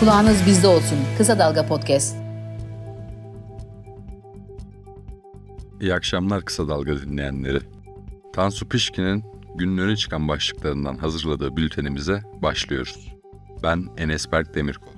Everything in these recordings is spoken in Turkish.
Kulağınız bizde olsun. Kısa Dalga Podcast. İyi akşamlar Kısa Dalga dinleyenleri. Tansu Pişkin'in günün öne çıkan başlıklarından hazırladığı bültenimize başlıyoruz. Ben Enes Berk Demirkol.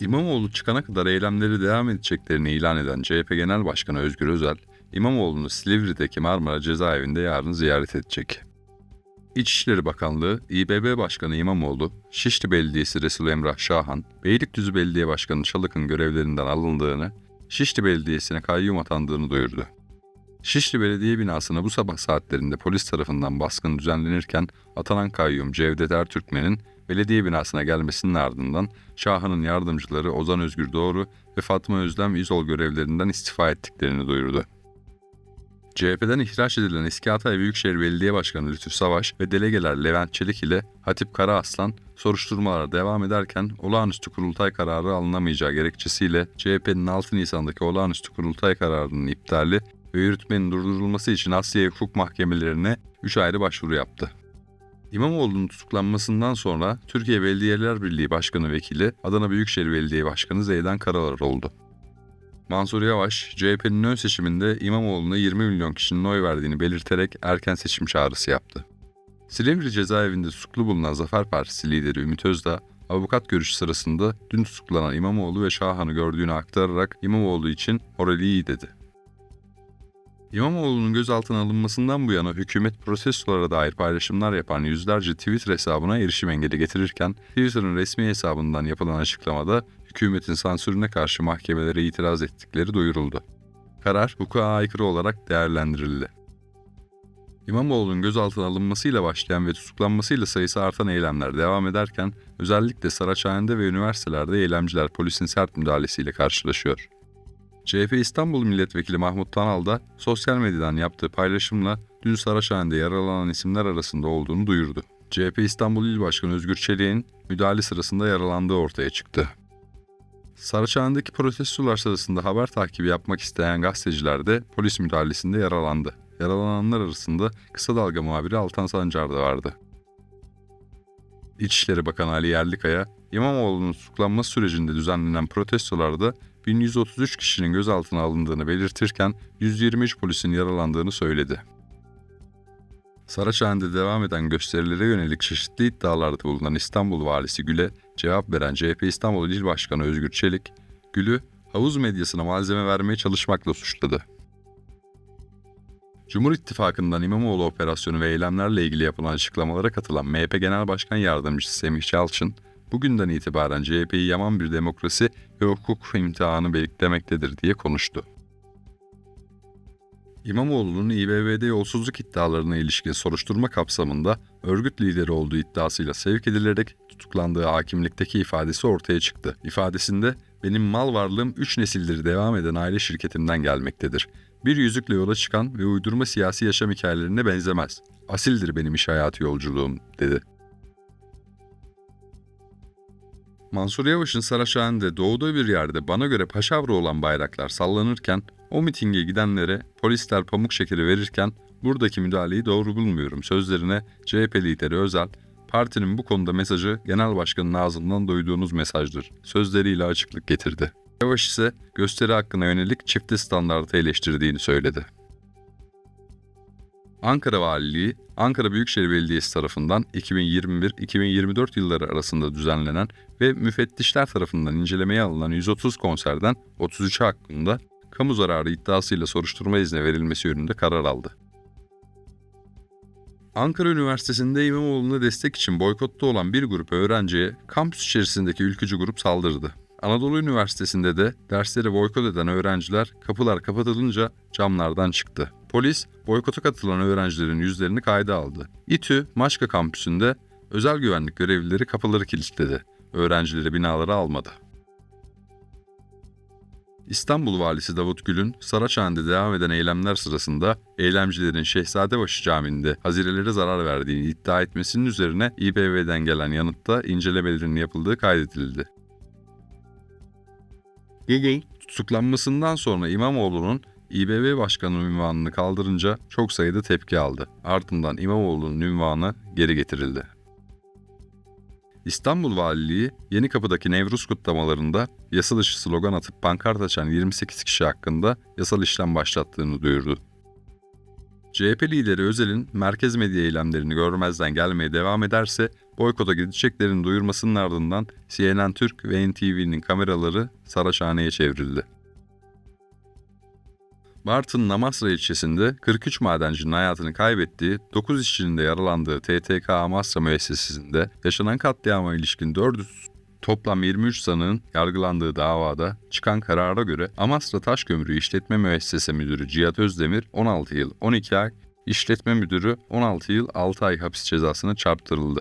İmamoğlu çıkana kadar eylemleri devam edeceklerini ilan eden CHP Genel Başkanı Özgür Özel, İmamoğlu'nu Silivri'deki Marmara Cezaevinde yarın ziyaret edecek. İçişleri Bakanlığı, İBB Başkanı İmamoğlu, Şişli Belediyesi Resul Emrah Şahan, Beylikdüzü Belediye Başkanı Çalık'ın görevlerinden alındığını, Şişli Belediyesi'ne kayyum atandığını duyurdu. Şişli Belediye binasına bu sabah saatlerinde polis tarafından baskın düzenlenirken atanan kayyum Cevdet Ertürkmen'in belediye binasına gelmesinin ardından Şahan'ın yardımcıları Ozan Özgür Doğru ve Fatma Özlem İzol görevlerinden istifa ettiklerini duyurdu. CHP'den ihraç edilen eski Hatay Büyükşehir Belediye Başkanı Lütfü Savaş ve delegeler Levent Çelik ile Hatip Karaaslan soruşturmalara devam ederken olağanüstü kurultay kararı alınamayacağı gerekçesiyle CHP'nin 6 Nisan'daki olağanüstü kurultay kararının iptali ve yürütmenin durdurulması için Asya Hukuk Mahkemelerine 3 ayrı başvuru yaptı. İmamoğlu'nun tutuklanmasından sonra Türkiye Belediyeler Birliği Başkanı Vekili Adana Büyükşehir Belediye Başkanı Zeydan Karalar oldu. Mansur Yavaş, CHP'nin ön seçiminde İmamoğlu'na 20 milyon kişinin oy verdiğini belirterek erken seçim çağrısı yaptı. Silivri cezaevinde tutuklu bulunan Zafer Partisi lideri Ümit Özdağ, avukat görüşü sırasında dün tutuklanan İmamoğlu ve Şahan'ı gördüğünü aktararak İmamoğlu için morali iyi dedi. İmamoğlu'nun gözaltına alınmasından bu yana hükümet protestolara dair paylaşımlar yapan yüzlerce Twitter hesabına erişim engeli getirirken Twitter'ın resmi hesabından yapılan açıklamada hükümetin sansürüne karşı mahkemelere itiraz ettikleri duyuruldu. Karar hukuka aykırı olarak değerlendirildi. İmamoğlu'nun gözaltına alınmasıyla başlayan ve tutuklanmasıyla sayısı artan eylemler devam ederken özellikle Saraçhane'de ve üniversitelerde eylemciler polisin sert müdahalesiyle karşılaşıyor. CHP İstanbul Milletvekili Mahmut Tanal da sosyal medyadan yaptığı paylaşımla dün Saraçhane'de yaralanan isimler arasında olduğunu duyurdu. CHP İstanbul İl Başkanı Özgür Çelik'in müdahale sırasında yaralandığı ortaya çıktı. Saraçhane'deki protestolar sırasında haber takibi yapmak isteyen gazeteciler de polis müdahalesinde yaralandı. Yaralananlar arasında kısa dalga muhabiri Altan Sancar da vardı. İçişleri Bakanı Ali Yerlikaya, İmamoğlu'nun tutuklanması sürecinde düzenlenen protestolarda 1133 kişinin gözaltına alındığını belirtirken 123 polisin yaralandığını söyledi. Saraçhane'de devam eden gösterilere yönelik çeşitli iddialarda bulunan İstanbul Valisi Gül'e cevap veren CHP İstanbul İl Başkanı Özgür Çelik, Gül'ü havuz medyasına malzeme vermeye çalışmakla suçladı. Cumhur İttifakı'ndan İmamoğlu operasyonu ve eylemlerle ilgili yapılan açıklamalara katılan MHP Genel Başkan Yardımcısı Semih Çalçın, bugünden itibaren CHP'yi yaman bir demokrasi ve hukuk imtihanı beklemektedir diye konuştu. İmamoğlu'nun İBB'de yolsuzluk iddialarına ilişkin soruşturma kapsamında örgüt lideri olduğu iddiasıyla sevk edilerek tutuklandığı hakimlikteki ifadesi ortaya çıktı. İfadesinde benim mal varlığım 3 nesildir devam eden aile şirketimden gelmektedir. Bir yüzükle yola çıkan ve uydurma siyasi yaşam hikayelerine benzemez. Asildir benim iş hayatı yolculuğum, dedi. Mansur Yavaş'ın Saraçhane'de doğduğu bir yerde bana göre paşavra olan bayraklar sallanırken o mitinge gidenlere polisler pamuk şekeri verirken buradaki müdahaleyi doğru bulmuyorum sözlerine CHP lideri Özel, partinin bu konuda mesajı genel başkanın ağzından duyduğunuz mesajdır sözleriyle açıklık getirdi. Yavaş ise gösteri hakkına yönelik çifte standartı eleştirdiğini söyledi. Ankara Valiliği, Ankara Büyükşehir Belediyesi tarafından 2021-2024 yılları arasında düzenlenen ve müfettişler tarafından incelemeye alınan 130 konserden 33 hakkında kamu zararı iddiasıyla soruşturma izni verilmesi yönünde karar aldı. Ankara Üniversitesi'nde İmamoğlu'na destek için boykotta olan bir grup öğrenciye kampüs içerisindeki ülkücü grup saldırdı. Anadolu Üniversitesi'nde de dersleri boykot eden öğrenciler kapılar kapatılınca camlardan çıktı. Polis boykota katılan öğrencilerin yüzlerini kayda aldı. İTÜ Maçka kampüsünde özel güvenlik görevlileri kapıları kilitledi. Öğrencileri binalara almadı. İstanbul Valisi Davut Gül'ün Saraçhane'de devam eden eylemler sırasında eylemcilerin Şehzadebaşı Camii'nde hazirelere zarar verdiğini iddia etmesinin üzerine İBB'den gelen yanıtta incelemelerin yapıldığı kaydedildi. Google tutuklanmasından sonra İmamoğlu'nun İBB Başkanı ünvanını kaldırınca çok sayıda tepki aldı. Ardından İmamoğlu'nun ünvanı geri getirildi. İstanbul Valiliği Yeni Kapı'daki Nevruz kutlamalarında yasa dışı slogan atıp pankart açan 28 kişi hakkında yasal işlem başlattığını duyurdu. CHP lideri Özel'in merkez medya eylemlerini görmezden gelmeye devam ederse boykota gideceklerini duyurmasının ardından CNN Türk ve NTV'nin kameraları Saraçhane'ye çevrildi. Bartın Namasra ilçesinde 43 madencinin hayatını kaybettiği, 9 işçinin de yaralandığı TTK Amasra müessesesinde yaşanan katliama ilişkin 400 toplam 23 sanığın yargılandığı davada çıkan karara göre Amasra Taş Kömürü İşletme Müessese Müdürü Cihat Özdemir 16 yıl 12 ay, İşletme Müdürü 16 yıl 6 ay hapis cezasına çarptırıldı.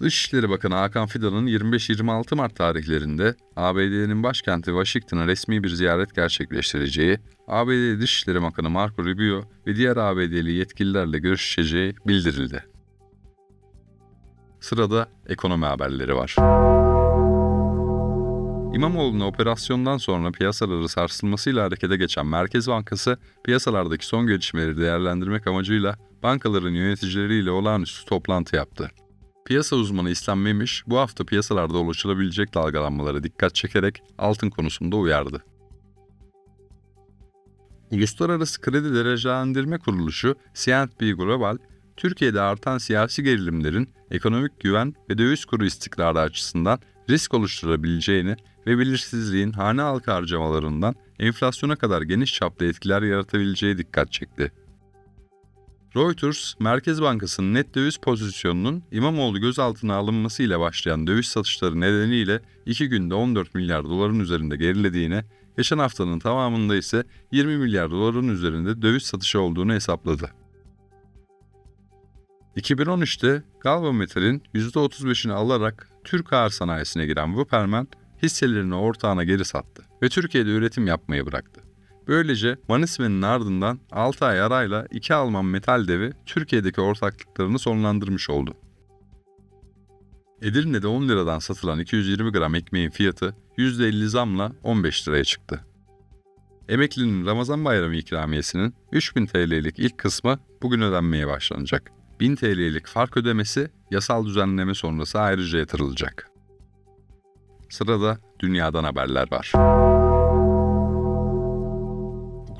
Dışişleri Bakanı Hakan Fidan'ın 25-26 Mart tarihlerinde ABD'nin başkenti Washington'a resmi bir ziyaret gerçekleştireceği, ABD Dışişleri Bakanı Marco Rubio ve diğer ABD'li yetkililerle görüşeceği bildirildi. Sırada ekonomi haberleri var. İmamoğlu'na operasyondan sonra piyasaları sarsılmasıyla harekete geçen Merkez Bankası, piyasalardaki son gelişmeleri değerlendirmek amacıyla bankaların yöneticileriyle olağanüstü toplantı yaptı. Piyasa uzmanı İslam Memiş bu hafta piyasalarda ulaşılabilecek dalgalanmalara dikkat çekerek altın konusunda uyardı. Uluslararası Kredi Derecelendirme Kuruluşu C&P Global, Türkiye'de artan siyasi gerilimlerin ekonomik güven ve döviz kuru istikrarı açısından risk oluşturabileceğini ve belirsizliğin hane halkı harcamalarından enflasyona kadar geniş çaplı etkiler yaratabileceği dikkat çekti. Reuters, Merkez Bankası'nın net döviz pozisyonunun İmamoğlu gözaltına alınmasıyla başlayan döviz satışları nedeniyle 2 günde 14 milyar doların üzerinde gerilediğine, geçen haftanın tamamında ise 20 milyar doların üzerinde döviz satışı olduğunu hesapladı. 2013'te Galva Metal'in %35'ini alarak Türk ağır sanayisine giren Wupperman hisselerini ortağına geri sattı ve Türkiye'de üretim yapmayı bıraktı. Böylece Manismen'in ardından 6 ay arayla iki Alman metal devi Türkiye'deki ortaklıklarını sonlandırmış oldu. Edirne'de 10 liradan satılan 220 gram ekmeğin fiyatı %50 zamla 15 liraya çıktı. Emeklinin Ramazan bayramı ikramiyesinin 3000 TL'lik ilk kısmı bugün ödenmeye başlanacak. 1000 TL'lik fark ödemesi yasal düzenleme sonrası ayrıca yatırılacak. Sırada dünyadan haberler var.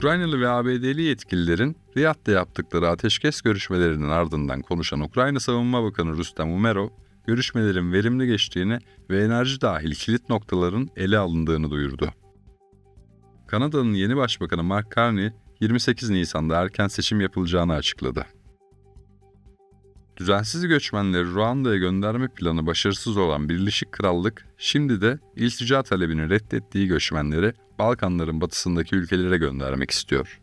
Ukraynalı ve ABD'li yetkililerin Riyad'da yaptıkları ateşkes görüşmelerinin ardından konuşan Ukrayna Savunma Bakanı Rustem Umerov, görüşmelerin verimli geçtiğini ve enerji dahil kilit noktaların ele alındığını duyurdu. Kanada'nın yeni başbakanı Mark Carney, 28 Nisan'da erken seçim yapılacağını açıkladı. Düzensiz göçmenleri Ruanda'ya gönderme planı başarısız olan Birleşik Krallık, şimdi de iltica talebini reddettiği göçmenleri Balkanların batısındaki ülkelere göndermek istiyor.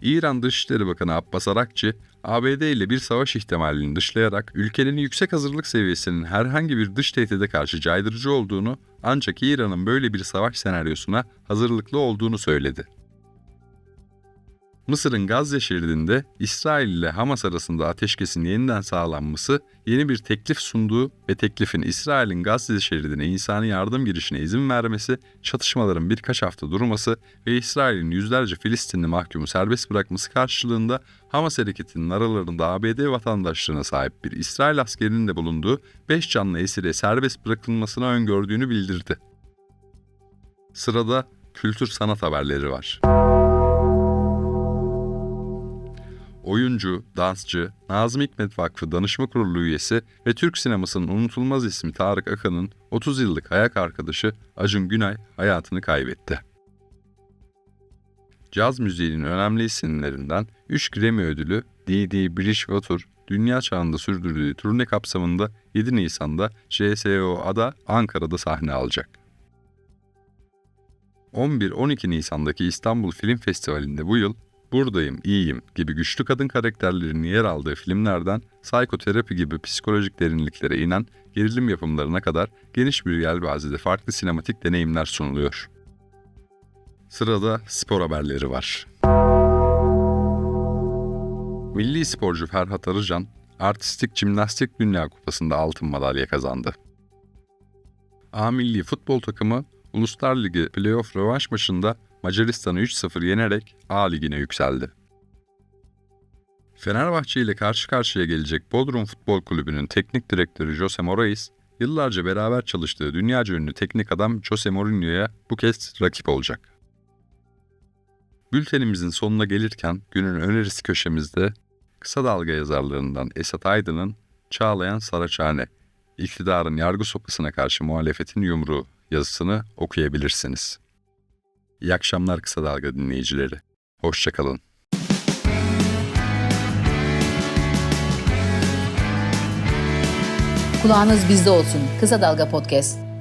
İran Dışişleri Bakanı Abbas Arakçı, ABD ile bir savaş ihtimalini dışlayarak ülkenin yüksek hazırlık seviyesinin herhangi bir dış tehdide karşı caydırıcı olduğunu ancak İran'ın böyle bir savaş senaryosuna hazırlıklı olduğunu söyledi. Mısır'ın Gazze şeridinde İsrail ile Hamas arasında ateşkesin yeniden sağlanması yeni bir teklif sunduğu ve teklifin İsrail'in Gazze şeridine insani yardım girişine izin vermesi, çatışmaların birkaç hafta durması ve İsrail'in yüzlerce Filistinli mahkumu serbest bırakması karşılığında Hamas hareketinin aralarında ABD vatandaşlığına sahip bir İsrail askerinin de bulunduğu 5 canlı esire serbest bırakılmasına öngördüğünü bildirdi. Sırada kültür sanat haberleri var. Oyuncu, dansçı, Nazım Hikmet Vakfı Danışma Kurulu üyesi ve Türk sinemasının unutulmaz ismi Tarık Akan'ın 30 yıllık hayat arkadaşı Acun Günay hayatını kaybetti. Caz müziğinin önemli isimlerinden 3 Grammy ödülü D.D. Bridgewater dünya çağında sürdürdüğü turne kapsamında 7 Nisan'da CSOA'da Ankara'da sahne alacak. 11-12 Nisan'daki İstanbul Film Festivali'nde bu yıl Buradayım, iyiyim gibi güçlü kadın karakterlerinin yer aldığı filmlerden psikoterapi gibi psikolojik derinliklere inen gerilim yapımlarına kadar geniş bir yelpazede farklı sinematik deneyimler sunuluyor. Sırada spor haberleri var. Milli sporcu Ferhat Arıcan, Artistik Jimnastik Dünya Kupası'nda altın madalya kazandı. A Milli Futbol takımı Uluslar Ligi playoff rövanş maçında Macaristan'ı 3-0 yenerek A Ligi'ne yükseldi. Fenerbahçe ile karşı karşıya gelecek Bodrum Futbol Kulübü'nün teknik direktörü Jose Morais, yıllarca beraber çalıştığı dünyaca ünlü teknik adam Jose Mourinho'ya bu kez rakip olacak. Bültenimizin sonuna gelirken günün önerisi köşemizde kısa dalga yazarlarından Esat Aydın'ın Çağlayan Saraçhane, iktidarın yargı sopasına karşı muhalefetin yumruğu yazısını okuyabilirsiniz. İyi akşamlar kısa dalga dinleyicileri. Hoşçakalın. Kulağınız bizde olsun. Kısa Dalga Podcast.